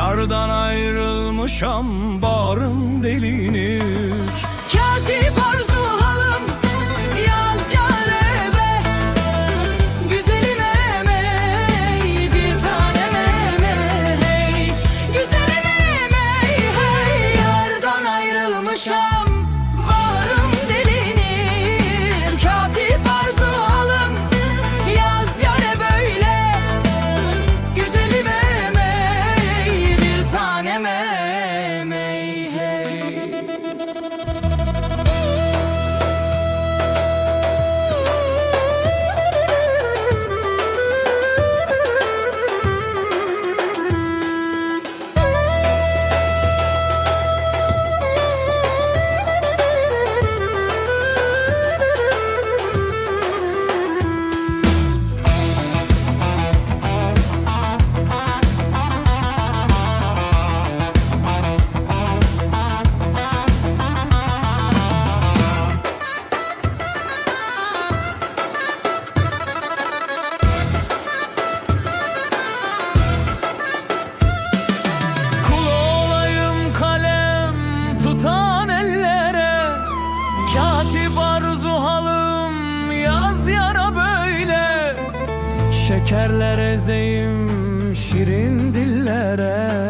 Yardan ayrılmışam bağrım delinir Katip arzu Çökerler ezeyim şirin dillere.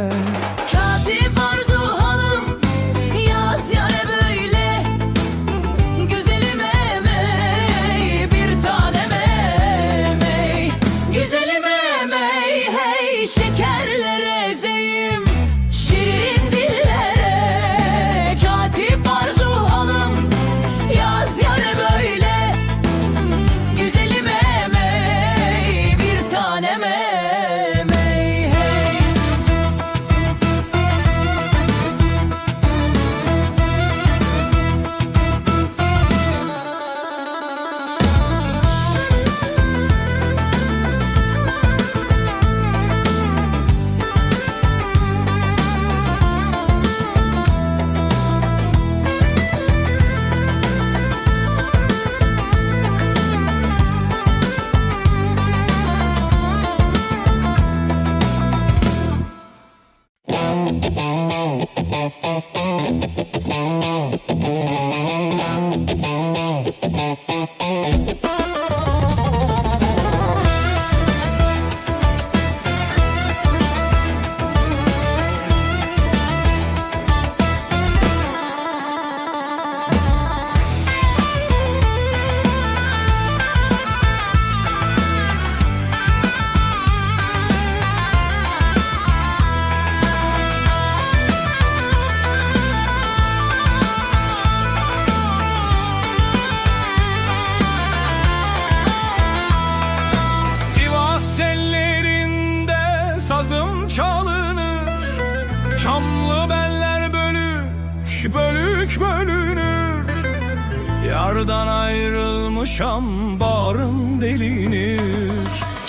Yardan ayrılmışam bağrım delinir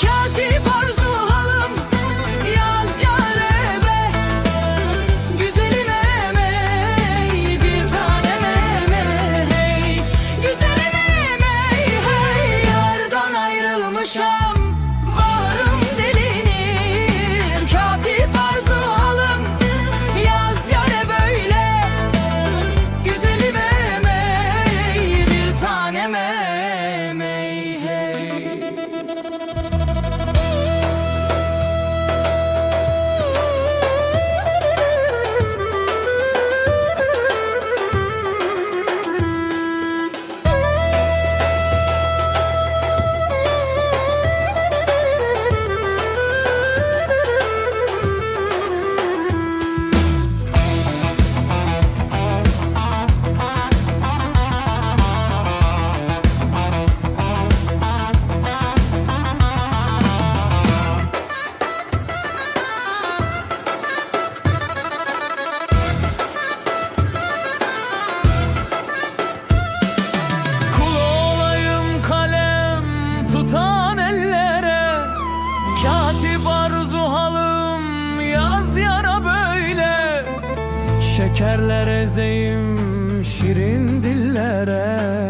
Katip arzu Şekerlere zeyim şirin dillere.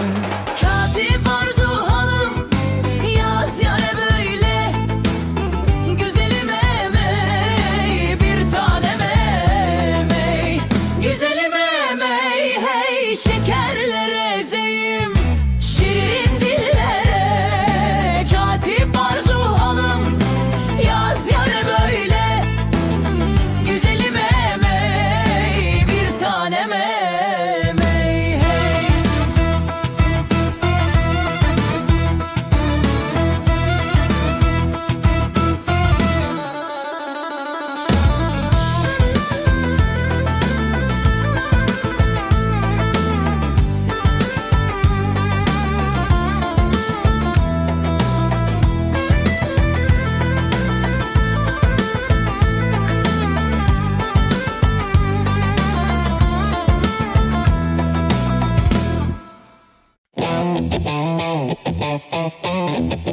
Thank you.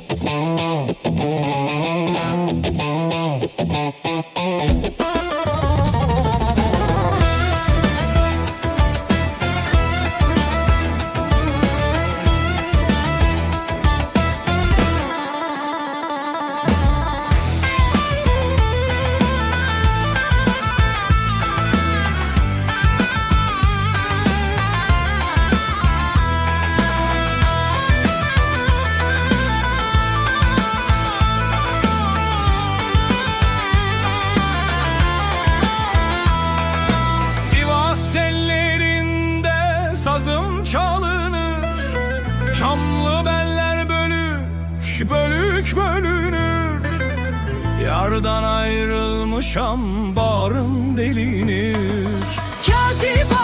Yardan ayrılmışam bağrım delinir Katip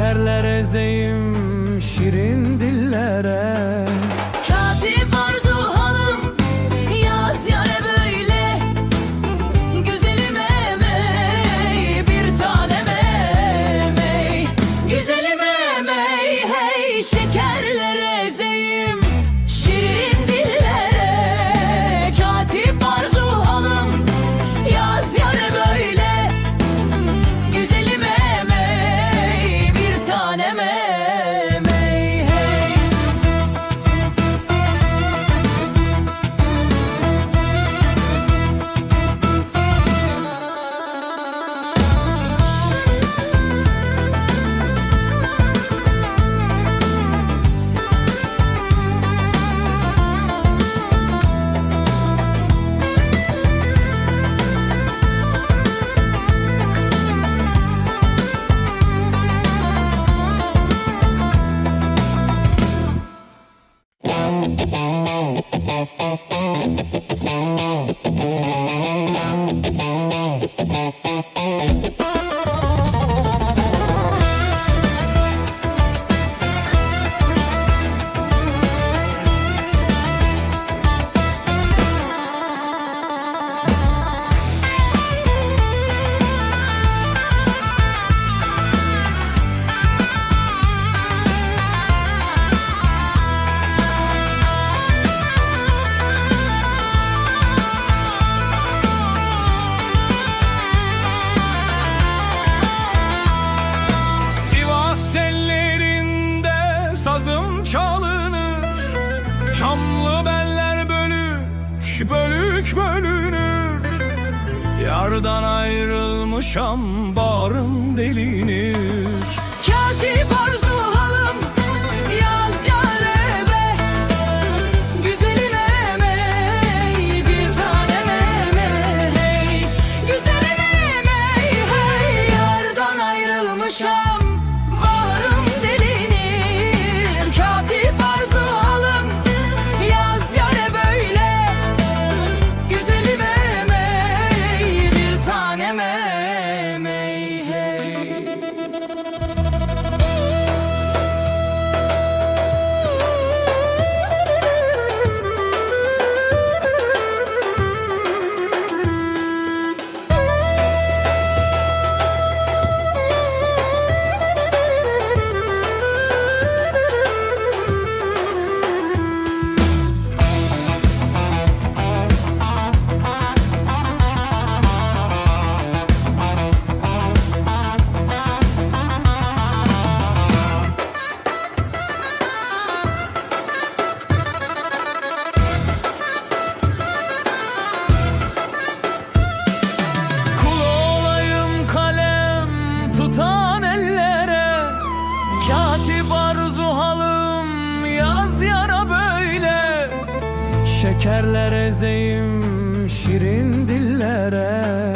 Düşerler ezeyim şirin dillere. Yardan ayrılmışam bağrım delinir Katip arzu Düşerler ezeyim şirin dillere.